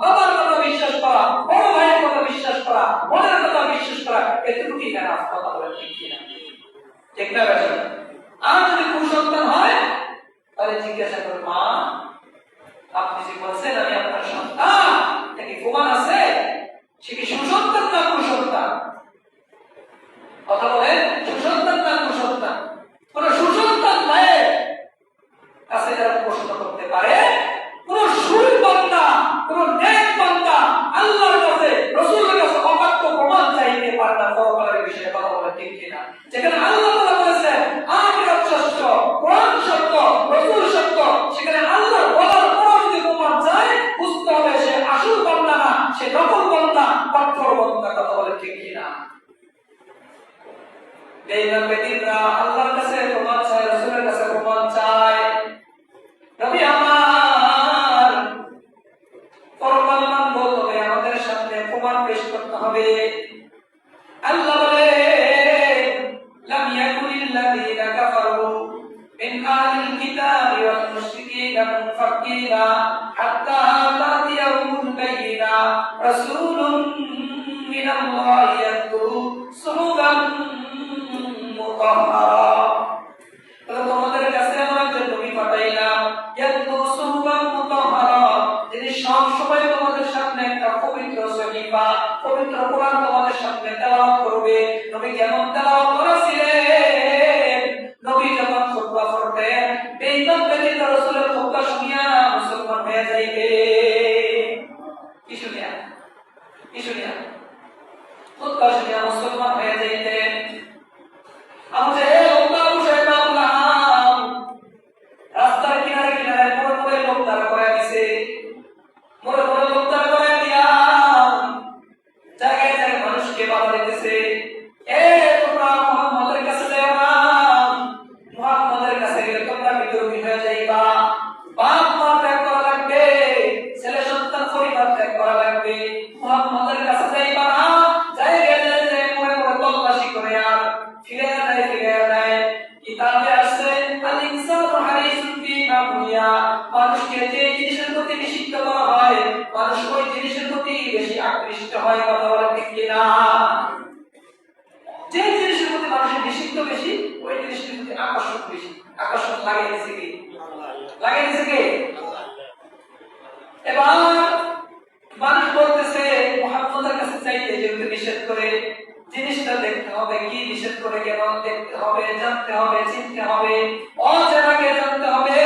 বাবার কথা বিশ্বাস করা বড় ভাইয়ের কথা বিশ্বাস করা বোনের কথা বিশ্বাস করা, এতটুকুই কেন কথা বলেন ঠিক কিনা ঠিক না আর যদি কুসন্তান হয়, তাহলে জিজ্ঞাসা করুন মা, আপনি যে বলছেন, আমি আপনার সন্তান এটা কি প্রমাণ আছে? সে কি সুসন্তান না কুসন্তান? কথা তোমাদের কাছে এমন একজন নবী পাঠাইলাম ইয়াতলু যিনি সব সময় তোমাদের সামনে একটা পবিত্র সহিফা তোমাদের সামনে তেলাওয়াত করবে, নবী কেমন তেলাওয়াত আকৃষ্ট কথা বলা ঠিক কিনা? যে জিনিসের প্রতি মানুষের নিষিদ্ধ বেশি, ওই জিনিসের প্রতি আকর্ষণ বেশি। আকর্ষণ লাগে দিছে কি লাগে দিছে কি এবার মানুষ বলতেছে, মোহাম্মদের কাছে চাইতে যেহেতু নিষেধ করে, জিনিসটা দেখতে হবে, কি নিষেধ করে কেন দেখতে হবে, জানতে হবে, চিনতে হবে অজানাকে জানতে হবে,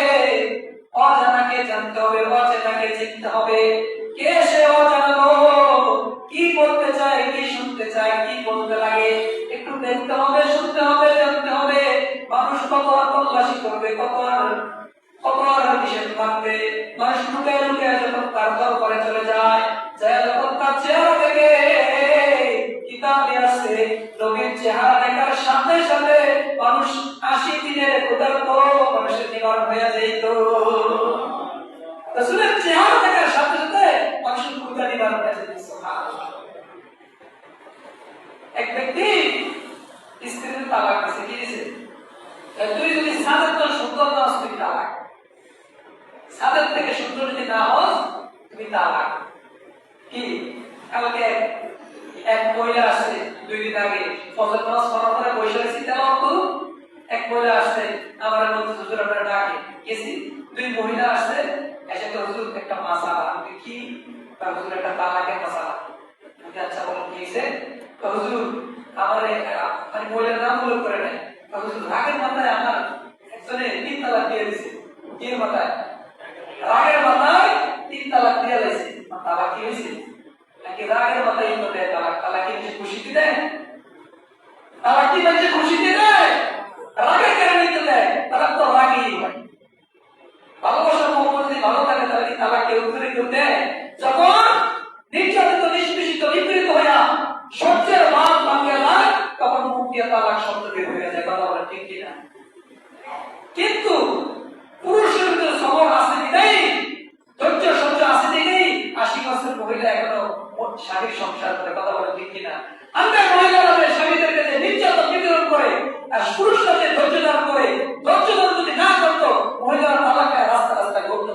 অজানাকে জানতে হবে, অচেনাকে চিনতে হবে, কে তল্লাশি করবে কত আর কত আর নিষেধ মানবে মানুষ লুকায় লুকায় যখন তার ঘর করে চলে যায়। যায় যখন তার চেহারা থেকে কিতাবে চেহারা দেখার সাথে সাথে মানুষ আশি দিনের মানুষের হয়ে চেহারা দেখার সাথে সাথে মানুষের ক্ষুধা নিবারণ হয়ে যেত সুবহানাল্লাহ। এক ব্যক্তি স্ত্রীর তালাক দিছে কি দিছে তুই যদি সাদের তো সুন্দর না হস, তুমি তালাক সাদের থেকে সুন্দর যদি না হস তুমি তালাক কি আমার বলতে হুজুর আপনার ডাকে। গেছি, দুই মহিলা আসছে এসে একটা মাসালা কি? তার হুজুর, একটা তালাকের মাসালা আমি আচ্ছা আমার মানে মহিলার নাম উল্লেখ করে নেয় তো হুজুর রাগের মাথায় আমার একজনে তিন তালাক দিয়ে দিছে তিন মাথায় রাগের মাথায় তিন তালাক দিয়ে দিয়েছে তালাক কি হয়েছে নাকি রাগের মাথায় ইন্ন দেয় তালাক তালাক কি বেশি খুশিতে দেয় তালাক কি বেশি খুশিতে দেয় রাগের কারণে তো দেয় তালাক তো রাগই হয় ভালোবাসার মহব্বত যদি ভালো তাহলে কেউ করে দেয় যখন নির্যাতিত, নিষ্পেষিত, নিপীড়িত হইয়া সহ্যের মান ভাঙে না তখন মুখ দিয়ে তালাক শব্দ বের হয়ে যায়। কথা বলা, ঠিক কিনা? কিন্তু পুরুষের ভিতরে সবর আছে দিকেই ধৈর্য, সহ্য আছে দিকেই আশি বছর মহিলা এখনও স্বামীর সংসার করে। কথা বলে, ঠিক কিনা? আমরা মহিলারা যে স্বামীদেরকে যে নির্যাতন, নিপীড়ন করে, আর পুরুষরা ধৈর্য ধারণ করে, ধৈর্য ধারণ যদি না করতো, মহিলারা তালাকায়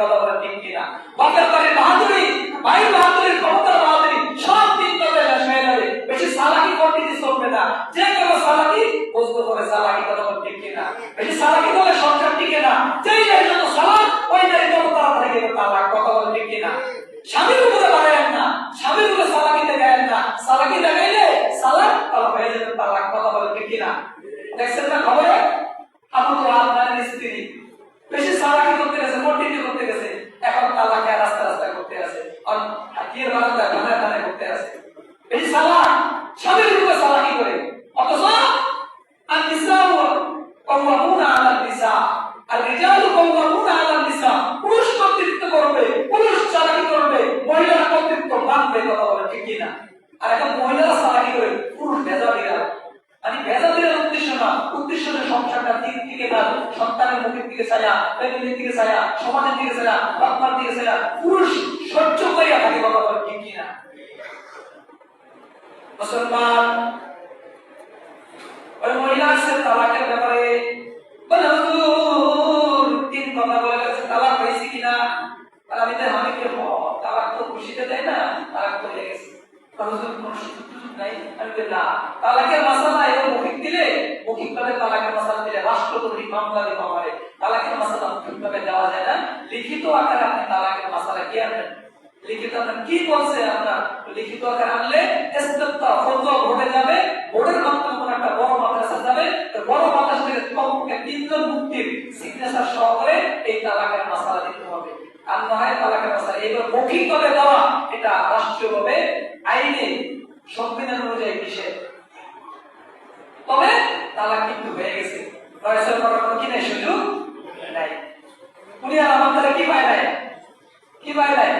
কথা বলে ঠিক কিনা? বাজার বাহাদুরি বাহির বাহাদুরের ক্ষমতা মহিলা আসছে তালাকের ব্যাপারে, বলে, হুজুর, তিন কথা বলে গেছে কিনা? আর আমি তো আমি কে তালাক তো খুশিতে দেয় না, তালাক তো হয়ে গেছে হুজুর নাই আমি না তালাকের মাসালা এবং মৌখিক দিলে মৌখিক ভাবে তালাকের মাসালা দিলে রাষ্ট্রপতি মামলা দিতে পারে তালাকের মাসালা মৌখিক ভাবে দেওয়া যায় না। লিখিত আকারে আপনি তালাকের মাসালা কি আনবেন? লিখিত আপনার কি বলছে আপনার? লিখিত আকারে আনলে ইস্তেফতা ফতোয়া ভোটে যাবে, ভোটের মাধ্যমে কোন একটা বড় মাদ্রাসা যাবে। বড় মাদ্রাসা থেকে কমপক্ষে তিনজন মুক্তির সিগনেচার সহ করে এই তালাকের মাসালা দিতে হবে। আর না হয় তালাকের মাসালা এইবার মৌখিক ভাবে দেওয়া, এটা রাষ্ট্রীয়ভাবে, আইনে সংবিধান অনুযায়ী নিষেধ তবে তালাক কিন্তু হয়ে গেছে। ফয়সাল করার কি নাই সুযোগ নাই। উনি আর আমাদের কি পায় নাই? কি পায় নাই?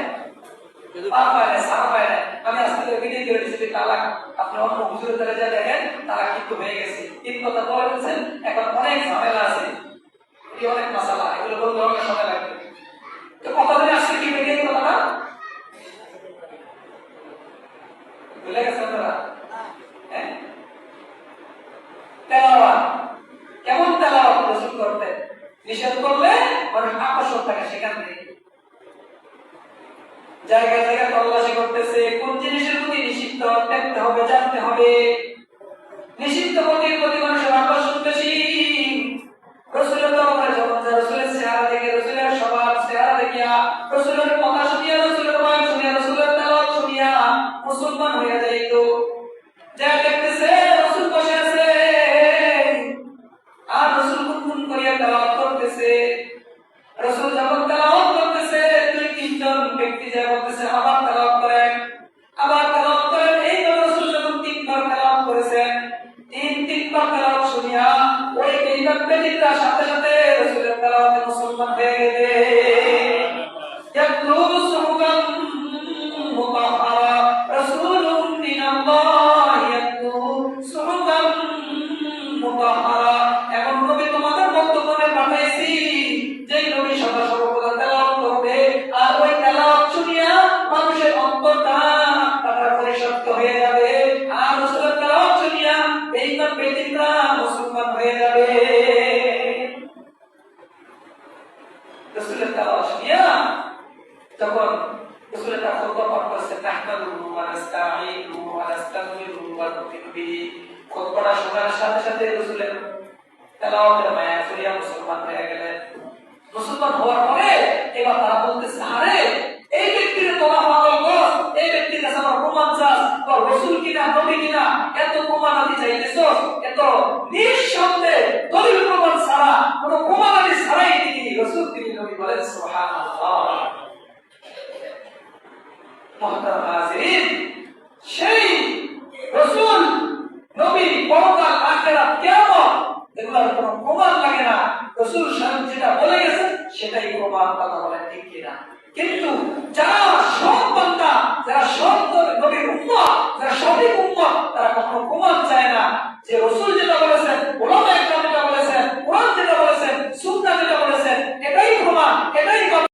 পার পায় নাই সারা পায় নাই। আমি আজকে থেকে ভিডিও করে দিচ্ছি তালাক আপনি অন্য হুজুরের দ্বারা যা দেখেন, তালাক কিন্তু হয়ে গেছে। তিন কথা বলে বলছেন এখন অনেক ঝামেলা আছে। অনেক মশালা এগুলো বলতে অনেক সময় লাগবে তো কতদিন আসছে কি বেরিয়ে এই কথাটা ভুলে গেছেন আপনারা হ্যাঁ তেলাওয়াত কেমন তেলাওয়াত রসুল করতেন নিষেধ করলে মানুষ আকর্ষণ থাকে সেখান থেকে জায়গায় জায়গা তল্লাশি করতেছে, কোন জিনিসের প্রতি নিষিদ্ধ দেখতে হবে, জানতে হবে। নিষিদ্ধ প্রতির প্রতি মানুষের আকর্ষণ বেশি যখন রসুলের চেহারা দেখিয়া রসুলের কথা শুনিয়া, রসুলের বয়ান শুনিয়া, রসুলের তেলাওয়াত শুনিয়া মুসলমান হইয়া যাইত। যা মিনহা ওই তিনটা পেদিকরা সাথে সাথে রাসূলের তেলাওয়াতে মুসলমান হয়ে গেলে ইয়াকরুসুহুকাম নাস্তাঈনুহু ওয়া নাস্তাগফিরুহু ওয়া নু'মিনু বিহি খুতবাটা শোনার সাথে সাথে তেলাওয়াতের মায়া করিয়া মুসলমান হয়ে গেলেন। মুসলমান হওয়ার পরে এবার তারা বলতেছে, আরে, এই ব্যক্তির তোলা পাগল গো এই ব্যক্তির কাছে আমার প্রমাণ চাস, বা রসুল কিনা, নবী কিনা, এত প্রমাণ আদি চাইতেছ? এত নিঃসন্দেহে দলিল প্রমাণ ছাড়া, কোনো প্রমাণ আদি ছাড়াই তিনি রসুল, তিনি নবী বলেন, সুবহানাল্লাহ। সেই রসুল, নবী, পরকাল আখেরা কেমন এগুলোর কোনো প্রমাণ লাগে না। রসুল সাহেব যেটা বলে গেছে, সেটাই প্রমাণ কথা বলেন ঠিক কিনা। কিন্তু যারা সব বান্দা, যারা সব নবীর উম্মত, যারা সঠিক উম্মত, তারা কখনো প্রমাণ চায় না যে রসুল যেটা বলেছেন ওলামা একরাম যেটা বলেছেন, কোরআন যেটা বলেছেন সুন্না যেটা বলেছেন, এটাই প্রমাণ, এটাই